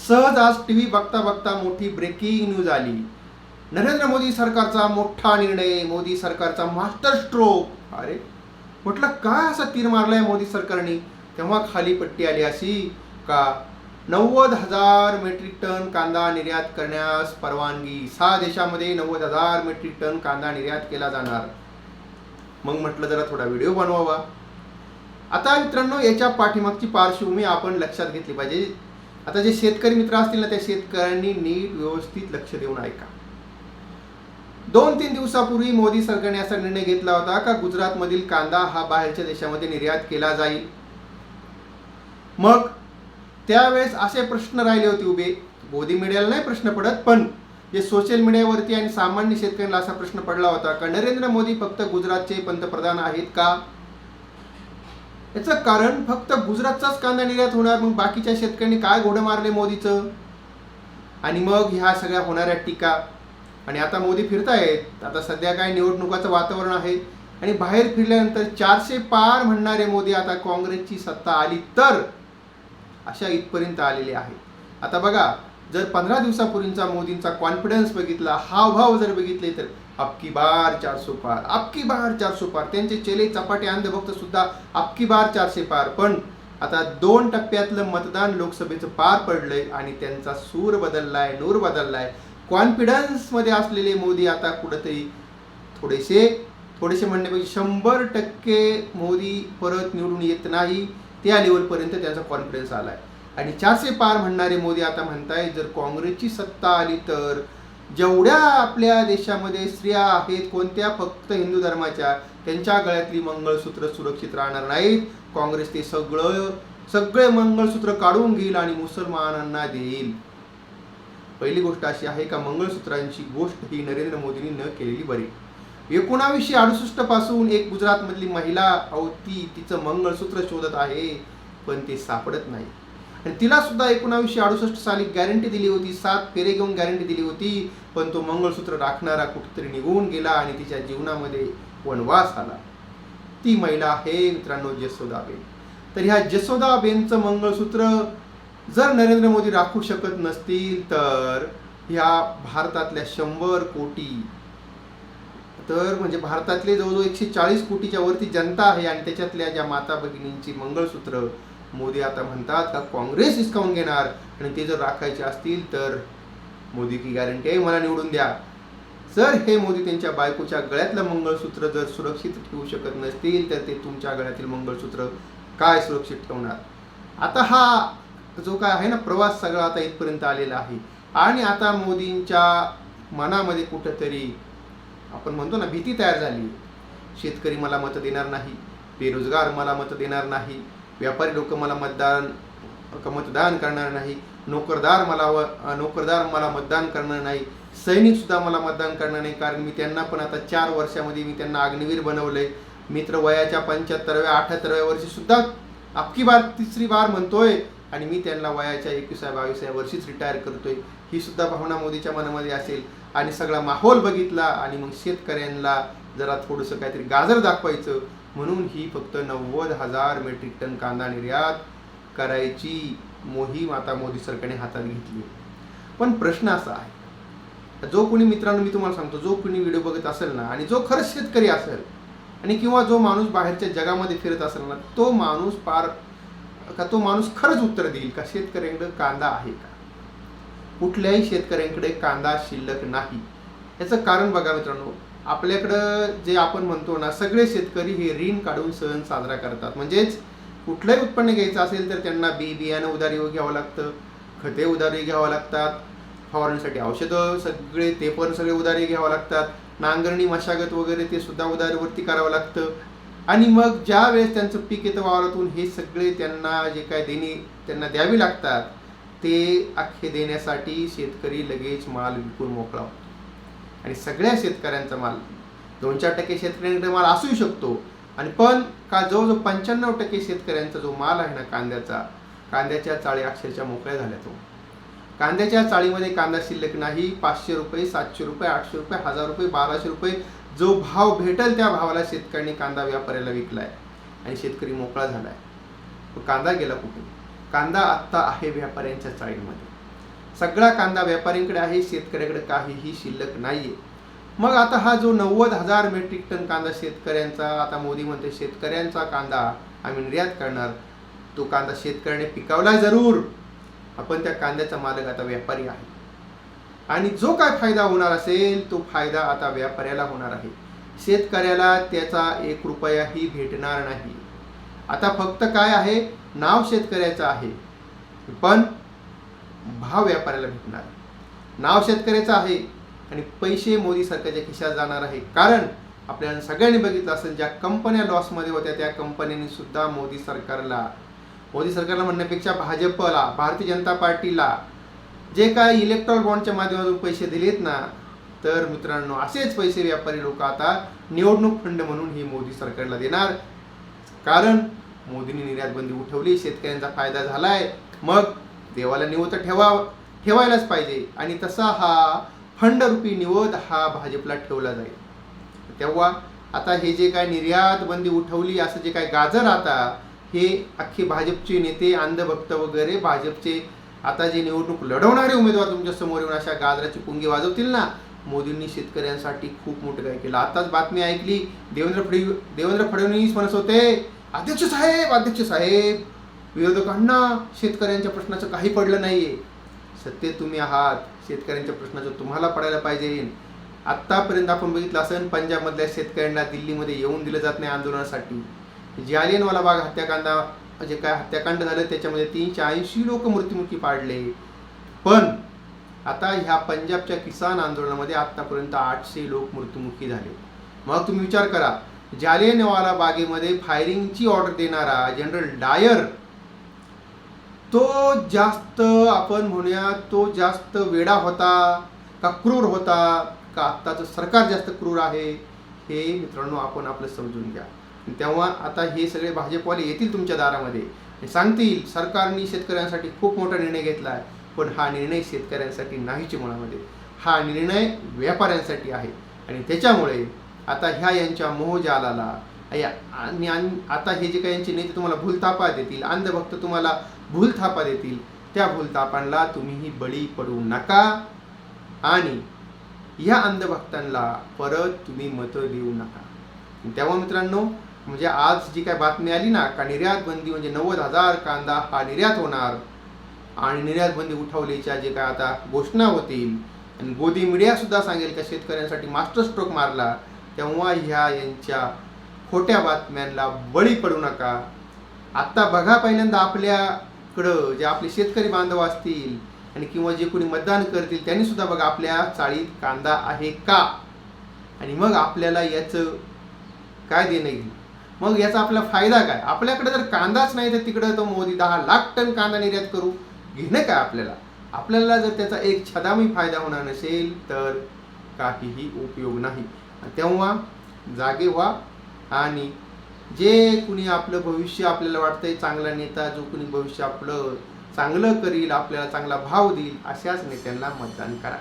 सहज आज T V बघता बघता मोठी ब्रेकिंग न्यूज आली. नरेंद्र मोदी सरकारचा मोठा निर्णय मोदी सरकारचा मास्टर स्ट्रोक अरे म्हटलं काय असा तीर मारलाय मोदी सरकारने? तेव्हा खाली पट्टी आली अशी का नव्वद हजार मेट्रिक टन कांदा निर्यात करण्यास परवानगी. सहा देशामध्ये नव्वद हजार मेट्रिक टन कांदा निर्यात केला जाणार. मग म्हटलं जरा थोडा व्हिडिओ बनवावा. आता मित्रांनो याच्या पाठीमागची पार्श्वभूमी आपण लक्षात घेतली पाहिजे. आता जे शेतकरी मित्र असतील ना त्या शेतकऱ्यांनी नीट व्यवस्थित लक्ष देऊन ऐका. दोन तीन दिवसापूर्वी मोदी सरकारने असा निर्णय घेतला होता का गुजरातमधील कांदा हा बाहेरच्या देशामध्ये निर्यात केला जाईल? मग त्यावेळेस असे प्रश्न राहिले होते उभे. मोदी मीडियाला नाही प्रश्न पडत पण जे सोशल मीडियावरती आणि सामान्य शेतकऱ्यांना असा प्रश्न पडला होता का नरेंद्र मोदी फक्त गुजरातचे पंतप्रधान आहेत का? याचं कारण फक्त गुजरातचाच कांदा निर्यात होणार मग बाकीच्या शेतकऱ्यांनी काय घोडं मारले मोदीचं? आणि मग ह्या सगळ्या होणाऱ्या टीका. आणि आता मोदी फिरतायत आता सध्या काय निवडणुकाचं वातावरण आहे. आणि बाहेर फिरल्यानंतर चारशे पार म्हणणारे मोदी आता काँग्रेसची सत्ता आली तर अशा इथपर्यंत आलेले आहे आता बघा जर पंधरा दिवसापूर्वींचा मोदींचा कॉन्फिडन्स बघितला हावभाव जर बघितले तर अबकी बार चारशे पार अबकी बार चारशे पार. त्यांचे चेले चपाटे अंधभक्त सुद्धा अबकी बार चारशे पार. पण आता दोन टप्प्यातलं मतदान लोकसभेचं पार पडलंय आणि त्यांचा सूर बदललाय नूर बदललाय. कॉन्फिडन्समध्ये असलेले मोदी आता कुठंतरी थोडेसे थोडेसे म्हणण्यापेक्षा शंभर टक्के मोदी परत निवडून येत नाही. त्या लेवलपर्यंत त्यांचा कॉन्फिडन्स आला आहे आणि चारशे पार म्हणणारे मोदी आता म्हणताय जर काँग्रेसची सत्ता आली तर जेवढ्या आपल्या देशामध्ये स्त्रिया आहेत कोणत्या फक्त हिंदू धर्माच्या त्यांच्या गळ्यातली मंगळसूत्र सुरक्षित राहणार नाहीत. काँग्रेस ते सगळं सगळे मंगळसूत्र काढून घेईल आणि मुसलमानांना देईल. पहिली गोष्ट अशी आहे का मंगळसूत्रांची गोष्ट ही नरेंद्र मोदींनी न केलेली बरी. एकोणावीसशे अडुसष्टपासून एक गुजरातमधली महिला अवती तिचं मंगळसूत्र शोधत आहे पण ते सापडत नाही. आणि तिला सुद्धा एकोणावीसशे अडुसष्ट साली गॅरंटी दिली होती. सात फेरे घेऊन गॅरंटी दिली होती. पण तो मंगळसूत्र राखणारा कुठेतरी निघून गेला आणि तिच्या जीवनामध्ये वनवास आला. ती महिला आहे मित्रांनो जसोदाबेन. तर ह्या जसोदाबेनचं मंगळसूत्र जर नरेंद्र मोदी राखू शकत नसतील तर ह्या भारतातल्या शंभर कोटी तर म्हणजे भारतातले जवळजवळ एकशे चाळीस कोटीच्या वरती जनता आहे आणि त्याच्यातल्या ज्या माता भगिनींची मंगळसूत्र मोदी आता म्हणतात का काँग्रेस हिसकावून घेणार. आणि ते जर राखायचे असतील तर मोदी की गॅरंटी आहे मला निवडून द्या. जर हे मोदी त्यांच्या बायकोच्या गळ्यातलं मंगळसूत्र जर सुरक्षित ठेवू शकत नसतील तर ते तुमच्या गळ्यातील मंगळसूत्र काय सुरक्षित ठेवणार? आता हा जो काय आहे ना प्रवास सगळा आता इथपर्यंत आलेला आहे. आणि आता मोदींच्या मनामध्ये कुठंतरी आपण म्हणतो ना भीती तयार झाली. शेतकरी मला मतं देणार नाही बेरोजगार मला मतं देणार नाही व्यापारी लोक मला मतदान मतदान करणार नाही. नोकरदार मला व- नोकरदार मला मतदान करणार नाही. सैनिक सुद्धा मला मतदान करणार नाही कारण मी त्यांना पण आता चार वर्षामध्ये मी त्यांना अग्निवीर बनवलंय. मित्र वयाच्या पंच्याहत्तरव्या अठ्याहत्तरव्या वर्षी सुद्धा अख्खी बार तिसरी बार म्हणतोय आणि मी त्यांना वयाच्या एकविसाव्या बावीसाव्या वर्षीच रिटायर करतोय. ही सुद्धा भावना मोदीच्या मनामध्ये असेल. आणि सगळा माहोल बघितला आणि मग शेतकऱ्यांना जरा थोडंसं काहीतरी गाजर दाखवायचं. म्हणून ही फक्त नव्वद हजार मेट्रिक टन कांदा निर्यात करायची मोहीम आता मोदी सरकारने हातात घेतली. पण प्रश्न असा आहे जो कोणी मित्रांनो मी तुम्हाला सांगतो जो कोणी व्हिडिओ बघत असेल ना आणि जो खरंच शेतकरी असेल आणि किंवा जो माणूस बाहेरच्या जगामध्ये फिरत असेल ना तो माणूस पार का तो माणूस खरंच उत्तर देईल का शेतकऱ्यांकडे कांदा आहे का? कुठल्याही शेतकऱ्यांकडे कांदा शिल्लक नाही. याचं कारण बघा मित्रांनो आपल्याकडं जे आपण म्हणतो ना सगळे शेतकरी हे ऋण काढून सण साजरा करतात. म्हणजेच कुठलंही उत्पन्न घ्यायचं असेल तर त्यांना बी बियाणं उधारी घ्यावं लागतं खते उधारी घ्यावं लागतात फवारणीसाठी औषधं सगळे ते पण सगळे उधारी घ्यावं लागतात नांगरणी मशागत वगैरे ते सुद्धा उधारीवरती करावं लागतं. आणि मग ज्या वेळेस त्यांचं पीक येतं वावरातून हे सगळे त्यांना जे काय देणी त्यांना द्यावी लागतात ते अख्खे देण्यासाठी शेतकरी लगेच माल विकून मोकळा होतो. आणि सगळ्या शेतकऱ्यांचा माल दोन चार टक्के शेतकऱ्यांकडे माल असूही शकतो. आणि पण का जवळजवळ पंच्याण्णव टक्के शेतकऱ्यांचा जो माल आहे ना कांद्याचा कांद्याच्या चाळी अक्षरशः मोकळ्या झाल्या तो. कांद्याच्या चाळीमध्ये कांदा शिल्लक नाही पाचशे रुपये सातशे रुपये आठशे रुपये हजार रुपये बाराशे रुपये जो भाव भेटेल त्या भावाला शेतकऱ्यांनी कांदा व्यापाऱ्याला आहे आणि शेतकरी मोकळा झाला तो कांदा गेला कुठे कांदा आत्ता आहे व्यापाऱ्यांच्या चाळीमध्ये. सगळा कांदा व्यापाऱ्यांकडे आहे शेतकऱ्याकडे काहीही शिल्लक नाहीये. मग आता हा जो नव्वद हजार मेट्रिक टन कांदा शेतकऱ्यांचा आता मोदी म्हणते शेतकऱ्यांचा कांदा आम्ही निर्यात करणार तो कांदा शेतकऱ्याने पिकावला जरूर. आपण त्या कांद्याचा मालक आता व्यापारी आहे. आणि जो काय फायदा होणार असेल तो फायदा आता व्यापाऱ्याला होणार आहे. शेतकऱ्याला त्याचा एक रुपयाही भेटणार नाही. आता फक्त काय आहे? नाव शेतकऱ्याचं आहे. पण भाव व्यापाऱ्याला भेटणार. नाव शेतकऱ्याचं आहे आणि पैसे मोदी सरकारच्या खिशात जाणार आहे. कारण आपल्याला सगळ्यांनी बघितलं असेल ज्या कंपन्या लॉसमध्ये होत्या त्या कंपन्यांनी सुद्धा मोदी सरकारला मोदी सरकारला म्हणण्यापेक्षा भाजपला भारतीय जनता पार्टीला जे काय इलेक्ट्रॉल बॉन्डच्या माध्यमातून पैसे दिलेत ना तर मित्रांनो असेच पैसे व्यापारी लोक आता निवडणूक फंड म्हणून ही मोदी सरकारला देणार. कारण मोदींनी निर्यात बंदी उठवली शेतकऱ्यांचा फायदा झालाय. मग देवाला निवत ठेवा ठेवायलाच पाहिजे. आणि तसा हा फंडरूपी निवद हा भाजपला ठेवला जाईल. तेव्हा आता हे जे काय निर्यात बंदी उठवली असं जे काय गाजर आता हे अख्खे भाजपचे नेते अंधभक्त वगैरे भाजपचे आता जे निवडणूक लढवणारे उमेदवार तुमच्यासमोर येऊन अशा गाजराची पुंगी वाजवतील ना? मोदींनी शेतकऱ्यांसाठी खूप मोठं काय केलं. आताच बातमी ऐकली देवेंद्र फडणवीस देवेंद्र फडणवीस म्हणत होते अध्यक्ष साहेब अध्यक्ष साहेब. विरोधकांना शेतकऱ्यांच्या प्रश्नाचं काही पडलं नाही आहे सत्य तुम्ही आहात. शेतकऱ्यांच्या प्रश्नाचं तुम्हाला पडायला पाहिजे. आत्तापर्यंत आपण बघितलं असेल पंजाबमधल्या शेतकऱ्यांना दिल्लीमध्ये येऊन दिलं जात नाही आंदोलनासाठी. जालियनवाला बाग हत्याकांडा जे काय हत्याकांड झालं त्याच्यामध्ये तीनशे ऐंशी लोक मृत्युमुखी पाडले. पण आता ह्या पंजाबच्या किसान आंदोलनामध्ये आत्तापर्यंत आठशे लोक मृत्युमुखी झाले. मग तुम्ही विचार करा जालियनवाला बागेमध्ये फायरिंगची ऑर्डर देणारा जनरल डायर तो जास्त आपण म्हणूया तो जास्त वेडा होता का क्रूर होता? का आत्ताचं सरकार जास्त क्रूर आहे? हे मित्रांनो आपण आपलं समजून घ्या. तेव्हा आता हे सगळे भाजपवाले येतील तुमच्या दारामध्ये सांगतील सरकारने शेतकऱ्यांसाठी खूप मोठा निर्णय घेतला आहे पण हा निर्णय शेतकऱ्यांसाठी नाहीचे मुळामध्ये. हा निर्णय व्यापाऱ्यांसाठी आहे. आणि त्याच्यामुळे आता ह्या यांच्या मोहजालाला या आणि आणि आता हे जे काही यांचे नेते तुम्हाला भूलतापा देतील अंधभक्त तुम्हाला भूलथापा देतील. त्या भूलथापांना तुम्हीही बळी पडू नका. आणि ह्या अंधभक्तांना परत तुम्ही मतं देऊ नका. तेव्हा मित्रांनो म्हणजे आज जी काय बातमी आली ना का निर्यात बंदी म्हणजे नव्वद हजार कांदा हा निर्यात होणार. आणि निर्यात बंदी उठवलीच्या जे काय आता घोषणा होतील आणि गोदी मीडियासुद्धा सांगेल का शेतकऱ्यांसाठी मास्टर स्ट्रोक मारला तेव्हा ह्या यांच्या खोट्या बातम्यांना बळी पडू नका. आत्ता बघा पहिल्यांदा आपल्या इकडं जे आपले शेतकरी बांधव असतील आणि किंवा जे कोणी मतदान करतील त्यांनी सुद्धा बघा आपल्या चाळीत कांदा आहे का? आणि मग आपल्याला याचं काय देणं येईल? मग याचा आपला फायदा काय? आपल्याकडे जर कांदाच नाही तर तिकडं तो मोदी दहा लाख टन कांदा निर्यात करू. घेणं काय आपल्याला? आपल्याला जर त्याचा एक छदामी फायदा होणार नसेल तर काहीही उपयोग नाही. तेव्हा जागे व्हा आणि जे कुणी आपलं भविष्य आपल्याला वाटतंय चांगला नेता जो कुणी भविष्य आपलं चांगलं करील आपल्याला चांगला भाव देईल अशाच नेत्यांना मतदान करा.